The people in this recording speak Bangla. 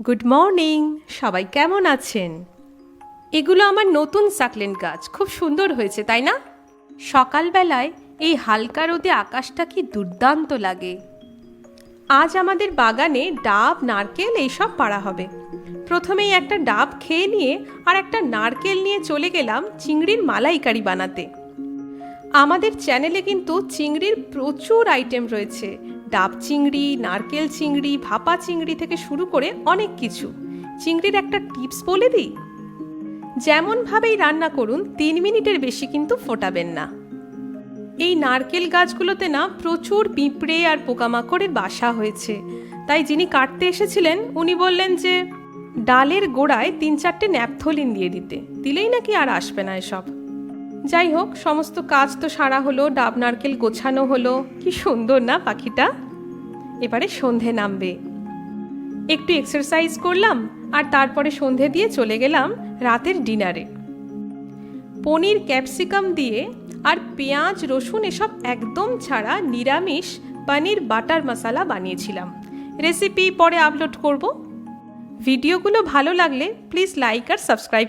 গুড মর্নিং সবাই কেমন আছেন? এগুলো আমার নতুন সাকলেন্ট গাছ। খুব সুন্দর হয়েছে, তাই না? সকালবেলায় এই হালকা রোদে আকাশটা কি দুর্দান্ত লাগে। আজ আমাদের বাগানে ডাব, নারকেল এইসব পাড়া হবে। প্রথমেই একটা ডাব খেয়ে নিয়ে আর একটা নারকেল নিয়ে চলে গেলাম চিংড়ির মালাইকারি বানাতে। আমাদের চ্যানেলে কিন্তু চিংড়ির প্রচুর আইটেম রয়েছে। ডাব চিংড়ি, নারকেল চিংড়ি, ভাপা চিংড়ি থেকে শুরু করে অনেক কিছু। চিংড়ির একটা টিপস বলে দিই? যেমনভাবেই রান্না করুন, তিন মিনিটের বেশি কিন্তু ফোটাবেন না। এই নারকেল গাছগুলোতে না প্রচুর পিঁপড়ে আর পোকামাকড়ের বাসা হয়েছে। তাই যিনি কাটতে এসেছিলেন, উনি বললেন যে, ডালের গোড়ায় তিন চারটে ন্যাপথলিন দিয়ে দিতে। দিলেই নাকি আর আসবে না এসব। যাই হোক, সমস্ত কাজ তো সারা হলো, ডাব নারকেল গোছানো হলো। কি সুন্দর না পাখিটা? এবারে সন্ধে নামবে। একটু এক্সারসাইজ করলাম আর তারপরে সন্ধে দিয়ে চলে গেলাম রাতের ডিনারে পনির ক্যাপসিকাম দিয়ে আর পেঁয়াজ, রসুন এসব একদম ছাড়া নিরামিষ পনির বাটার মশালা বানিয়েছিলাম। রেসিপি পরে আপলোড করব। ভিডিওগুলো ভালো লাগলে প্লিজ লাইক আর সাবস্ক্রাইব